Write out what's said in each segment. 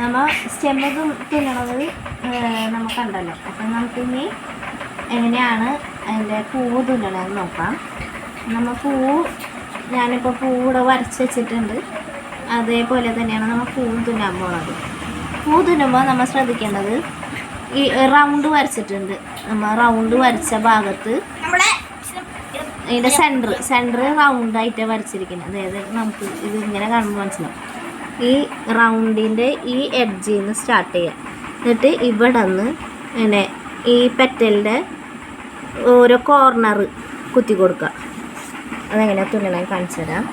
നമ്മൾ സ്റ്റെമ്മ് തുന്നണത് നമുക്കുണ്ടല്ലോ അപ്പം നമുക്കിനി എങ്ങനെയാണ് അതിന്റെ പൂവ് തുന്നണതെന്ന് നോക്കാം. നമ്മൾ പൂവ് ഞാനിപ്പോൾ പൂവിടെ വരച്ച് വെച്ചിട്ടുണ്ട്. അതേപോലെ തന്നെയാണ് നമ്മൾ പൂവ് തുന്നാൻ പോണത്. പൂ തുന്നുമ്പോൾ നമ്മൾ ശ്രദ്ധിക്കേണ്ടത് ഈ റൗണ്ട് വരച്ചിട്ടുണ്ട്. നമ്മൾ റൗണ്ട് വരച്ച ഭാഗത്ത് ഇതിന്റെ സെന്റർ സെന്റർ റൗണ്ടായിട്ട് വരച്ചിരിക്കുന്നത്. അതായത് നമുക്ക് ഇത് ഇങ്ങനെ കാണുമ്പോൾ മനസ്സിലാവും. ഈ റൗണ്ടിന്റെ ഈ എഡ്ജിൽ നിന്ന് സ്റ്റാർട്ട് ചെയ്യാം. എന്നിട്ട് ഇവിടെ നിന്ന് ഇങ്ങനെ ഈ പെറ്റലിന്റെ ഓരോ കോർണർ കുത്തി കൊടുക്കുക. അതെങ്ങനെ തുണിയായി കാണിച്ചു തരാം.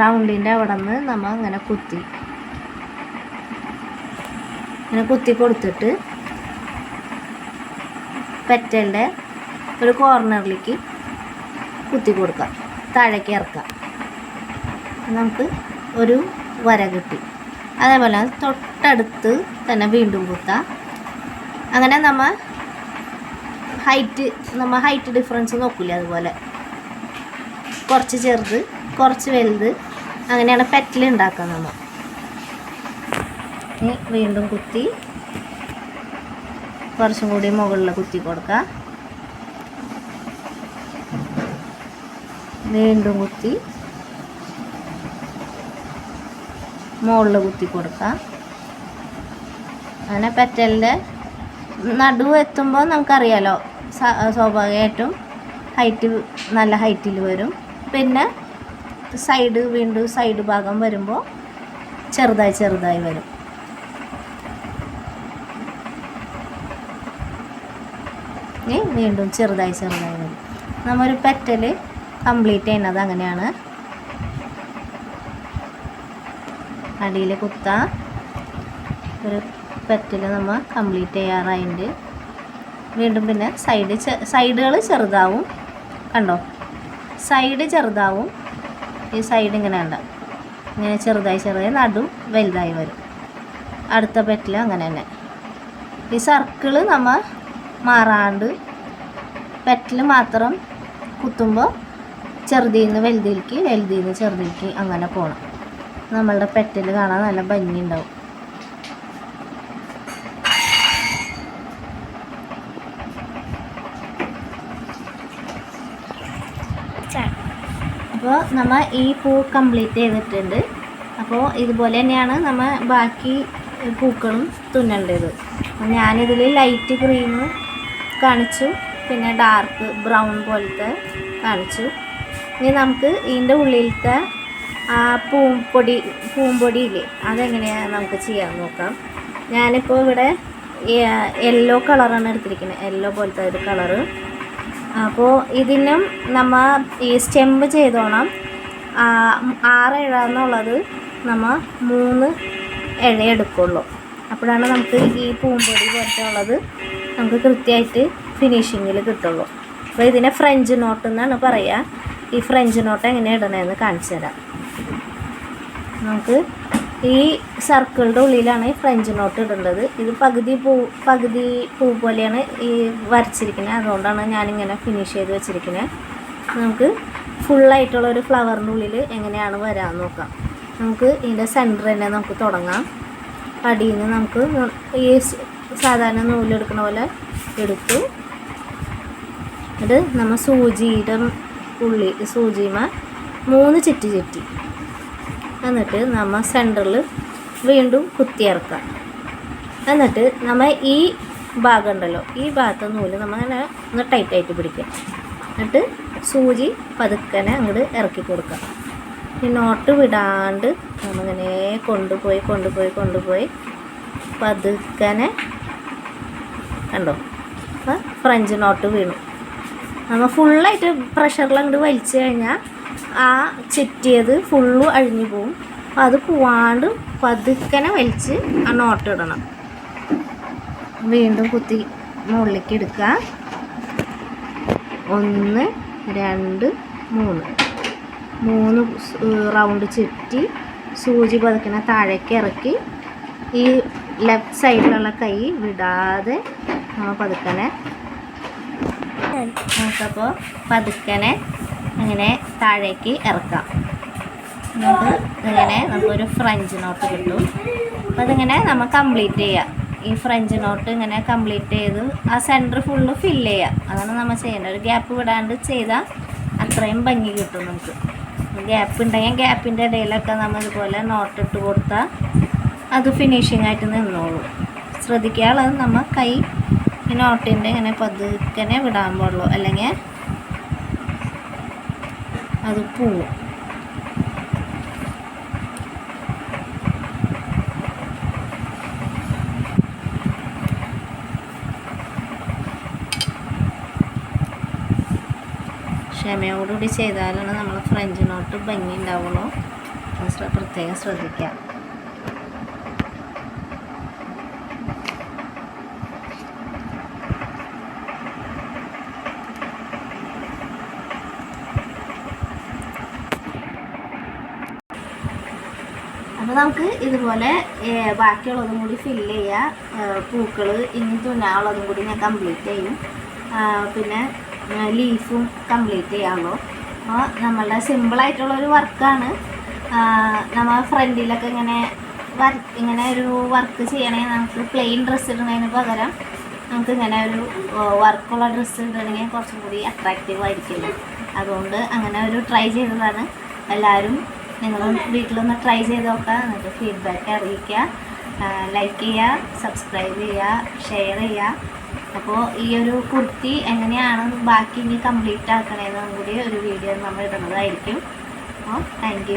റൗണ്ടിന്റെ അവിടെ നിന്ന് നമ്മൾ അങ്ങനെ കുത്തി. ഇങ്ങനെ കുത്തി കൊടുത്തിട്ട് പെറ്റലിന്റെ ഒരു കോർണറിലേക്ക് കുത്തി കൊടുക്കാം താഴേക്ക് ഇറക്കാം നമുക്ക് ഒരു വര കിട്ടി. അതേപോലെ തൊട്ടടുത്ത് തന്നെ വീണ്ടും കുത്താം. അങ്ങനെ നമ്മൾ ഹൈറ്റ് നമ്മൾ ഹൈറ്റ് ഡിഫറൻസ് നോക്കില്ല അതുപോലെ. കുറച്ച് ചെറുത് കുറച്ച് വലുത് അങ്ങനെയാണ് പെറ്റൽ ഉണ്ടാക്കുക നമ്മൾ ഇനി വീണ്ടും കുത്തി കുറച്ചും കൂടി മുകളിൽ കുത്തി കൊടുക്കുക വീണ്ടും കുത്തി. മുകളിൽ കുത്തി കൊടുക്കുക അങ്ങനെ പെറ്റലിന്റെ നടുവ് എത്തുമ്പോൾ നമുക്കറിയാലോ സ്വാഭാവികമായിട്ടും ഹൈറ്റ് നല്ല ഹൈറ്റിൽ വരും. പിന്നെ സൈഡ് വീണ്ടും സൈഡ് ഭാഗം വരുമ്പോൾ ചെറുതായി ചെറുതായി വരും. വീണ്ടും ചെറുതായി ചെറുതായി വരും. നമ്മൊരു പെറ്റൽ കംപ്ലീറ്റ് ചെയ്യുന്നത് അങ്ങനെയാണ്. അടിയിൽ കുത്ത. ഒരു പെറ്റൽ നമ്മൾ കംപ്ലീറ്റ് ചെയ്യാറായിട്ടുണ്ട് വീണ്ടും പിന്നെ സൈഡ് സൈഡുകൾ ചെറുതാവും. കണ്ടോ? സൈഡ് ചെറുതാവും. ഈ സൈഡ് ഇങ്ങനെ ഉണ്ട് ഇങ്ങനെ ചെറുതായി ചെറുതായി നടു വലുതായി വരും. അടുത്ത പെറ്റിൽ അങ്ങനെ തന്നെ. ഈ സർക്കിൾ നമ്മൾ മാറാണ്ട് പെറ്റിൽ മാത്രം കുത്തുമ്പോൾ ചെറുതിൽ നിന്ന് വലുതിലേക്ക് വലുതിൽ നിന്ന് ചെറുതിലേക്ക് അങ്ങനെ പോകണം നമ്മളുടെ പെറ്റിൽ കാണാൻ നല്ല ഭംഗിയുണ്ടാവും. അപ്പോൾ നമ്മൾ ഈ പൂ കംപ്ലീറ്റ് ചെയ്തിട്ടുണ്ട്. അപ്പോൾ ഇതുപോലെ തന്നെയാണ് നമ്മൾ ബാക്കി പൂക്കളും തുന്നേണ്ടത്. ഞാനിതിൽ ലൈറ്റ് ക്രീം കാണിച്ചു. പിന്നെ ഡാർക്ക് ബ്രൗൺ പോലത്തെ കാണിച്ചു. ഇനി നമുക്ക് ഇതിന്റെ ഉള്ളിലത്തെ ആ പൂമ്പൊടി പൂമ്പൊടി ഇല്ലേ അതെങ്ങനെയാണ് നമുക്ക് ചെയ്യാൻ നോക്കാം. ഞാനിപ്പോൾ ഇവിടെ യെല്ലോ കളറാണ് എടുത്തിരിക്കുന്നത്. യെല്ലോ പോലത്തെ ഒരു കളറ് അപ്പോൾ ഇതിനും നമ്മൾ ഈ സ്റ്റെമ്പ് ചെയ്തോണം. ആറ് ഇഴ എന്നുള്ളത് നമ്മ മൂന്ന് ഇഴ എടുക്കുള്ളൂ. അപ്പോഴാണ് നമുക്ക് ഈ പൂമ്പൊടി പോലത്തെ ഉള്ളത് നമുക്ക് കൃത്യമായിട്ട് ഫിനിഷിങ്ങിൽ കിട്ടുള്ളൂ. അപ്പോൾ ഇതിനെ ഫ്രഞ്ച് നോട്ട് എന്നാണ് പറയുക. ഈ ഫ്രഞ്ച് നോട്ട് എങ്ങനെ ഇടണമെന്ന് കാണിച്ചു തരാം. നമുക്ക് ഈ സർക്കിളിന്റെ ഉള്ളിലാണ് ഫ്രഞ്ച് നോട്ട് ഇടേണ്ടത്. ഇത് പകുതി പൂ പകുതി പൂ പോലെയാണ് ഈ വരച്ചിരിക്കുന്നത്. അതുകൊണ്ടാണ് ഞാനിങ്ങനെ ഫിനിഷ് ചെയ്ത് വെച്ചിരിക്കുന്നത്. നമുക്ക് ഫുള്ളായിട്ടുള്ള ഒരു ഫ്ലവറിന്റെ ഉള്ളിൽ എങ്ങനെയാണ് വരാൻ നോക്കാം. നമുക്ക് ഇതിന്റെ സെന്റർ തന്നെ നമുക്ക് തുടങ്ങാം. അടിയിൽ നിന്ന് നമുക്ക് ഈ സാധാരണ നൂലെടുക്കുന്ന പോലെ എടുത്തു. ഇത് നമ്മൾ സൂചിയുടെ ഉള്ളി സൂചിമ മൂന്ന് ചുറ്റി ചുറ്റി. എന്നിട്ട് നമ്മൾ സെന്ററിൽ വീണ്ടും കുത്തിയിറക്കാം എന്നിട്ട് നമ്മൾ ഈ ഭാഗം ഉണ്ടല്ലോ ഈ ഭാഗത്ത് നൂൽ നമ്മൾ അങ്ങനെ ഒന്ന് ടൈറ്റായിട്ട് പിടിക്കുക. എന്നിട്ട് സൂചി പതുക്കനെ അങ്ങോട്ട് ഇറക്കി കൊടുക്കുക. ഈ നോട്ട് വിടാണ്ട് നമ്മളിങ്ങനെ കൊണ്ടുപോയി കൊണ്ടുപോയി കൊണ്ടുപോയി പതുക്കനെ കണ്ടോ? ഫ്രഞ്ച് നോട്ട് വീണു. നമ്മൾ ഫുള്ളായിട്ട് പ്രഷറിൽ അങ്ങോട്ട് വലിച്ചു കഴിഞ്ഞാൽ ആ ചെറ്റിയത് ഫുള്ള് അഴിഞ്ഞു പോവും. അപ്പം അത് പോവാണ്ട് പതുക്കനെ വലിച്ച് ആ നോട്ട് ഇടണം. വീണ്ടും കുത്തി മുകളിലേക്ക് എടുക്കുക ഒന്ന് രണ്ട് മൂന്ന്. മൂന്ന് റൗണ്ട് ചുറ്റി സൂചി പതുക്കനെ താഴേക്ക് ഇറക്കി ഈ ലെഫ്റ്റ് സൈഡിലുള്ള കൈ വിടാതെ നമ്മൾ പതുക്കനെ. നമുക്കപ്പോൾ പതുക്കനെ അങ്ങനെ താഴേക്ക് ഇറക്കാം. നമുക്ക് ഇങ്ങനെ നമുക്കൊരു ഫ്രഞ്ച് നോട്ട് കിട്ടും. അപ്പോൾ അതിങ്ങനെ നമ്മൾ കംപ്ലീറ്റ് ചെയ്യാം. ഈ ഫ്രഞ്ച് നോട്ട് ഇങ്ങനെ കംപ്ലീറ്റ് ചെയ്ത് ആ സെന്റർ ഫുള്ള് ഫില്ല് ചെയ്യാം. അതാണ് നമ്മൾ ചെയ്യേണ്ടത് ഒരു ഗ്യാപ്പ് വിടാണ്ട് ചെയ്താൽ അത്രയും ഭംഗി കിട്ടും നമുക്ക്. ഗ്യാപ്പ് ഉണ്ടെങ്കിൽ ഗ്യാപ്പിന്റെ ഇടയിലൊക്കെ നമ്മൾ ഇതുപോലെ നോട്ട് ഇട്ട് കൊടുത്താൽ അത് ഫിനിഷിംഗ് ആയിട്ട് നിന്നോളൂ. ശ്രദ്ധിക്കാനുള്ളത് നമ്മൾ കൈ ഈ നോട്ടിന്റെ ഇങ്ങനെ പതുക്കനെ വിടാൻ പാടുള്ളൂ. അല്ലെങ്കിൽ അത് പോവും. ക്ഷമയോടുകൂടി ചെയ്താലാണ് നമ്മൾ ഫ്രഞ്ച് നോട്ട് ഭംഗി ഉണ്ടാവുള്ളൂ. പ്രത്യേകം ശ്രദ്ധിക്കാം. അപ്പോൾ നമുക്ക് ഇതുപോലെ ബാക്കിയുള്ളതും കൂടി ഫില്ല് ചെയ്യുക പൂക്കൾ ഇനി തുന്നാനുള്ളതും കൂടി ഞാൻ കംപ്ലീറ്റ് ചെയ്യും. പിന്നെ ലീഫും കംപ്ലീറ്റ് ചെയ്യാമല്ലോ അപ്പോൾ നമ്മളുടെ സിമ്പിളായിട്ടുള്ളൊരു വർക്കാണ് നമ്മൾ ഫ്രണ്ടിലൊക്കെ ഇങ്ങനെ വർക്ക് ഇങ്ങനെ ഒരു വർക്ക് ചെയ്യണമെങ്കിൽ നമുക്ക് പ്ലെയിൻ ഡ്രസ്സ് ഇടുന്നതിന് പകരം നമുക്ക് ഇങ്ങനെ ഒരു വർക്കുള്ള ഡ്രസ്സ് ഇടണമെങ്കിൽ കുറച്ചും കൂടി അട്രാക്റ്റീവ് ആയിരിക്കില്ല? അതുകൊണ്ട് അങ്ങനെ ഒരു ട്രൈ ചെയ്തതാണ്. എല്ലാവരും നിങ്ങളും വീട്ടിലൊന്ന് ട്രൈ ചെയ്ത് നോക്കുക. എന്നിട്ട് ഫീഡ്ബാക്ക് അറിയിക്കുക. ലൈക്ക് ചെയ്യുക സബ്സ്ക്രൈബ് ചെയ്യുക ഷെയർ ചെയ്യുക. അപ്പോൾ ഈ ഒരു കുർത്തി എങ്ങനെയാണ് ബാക്കി ഇനി കംപ്ലീറ്റ് ആക്കണേന്നും കൂടി ഒരു വീഡിയോ നമ്മൾ ഇടുന്നതായിരിക്കും. അപ്പോൾ താങ്ക്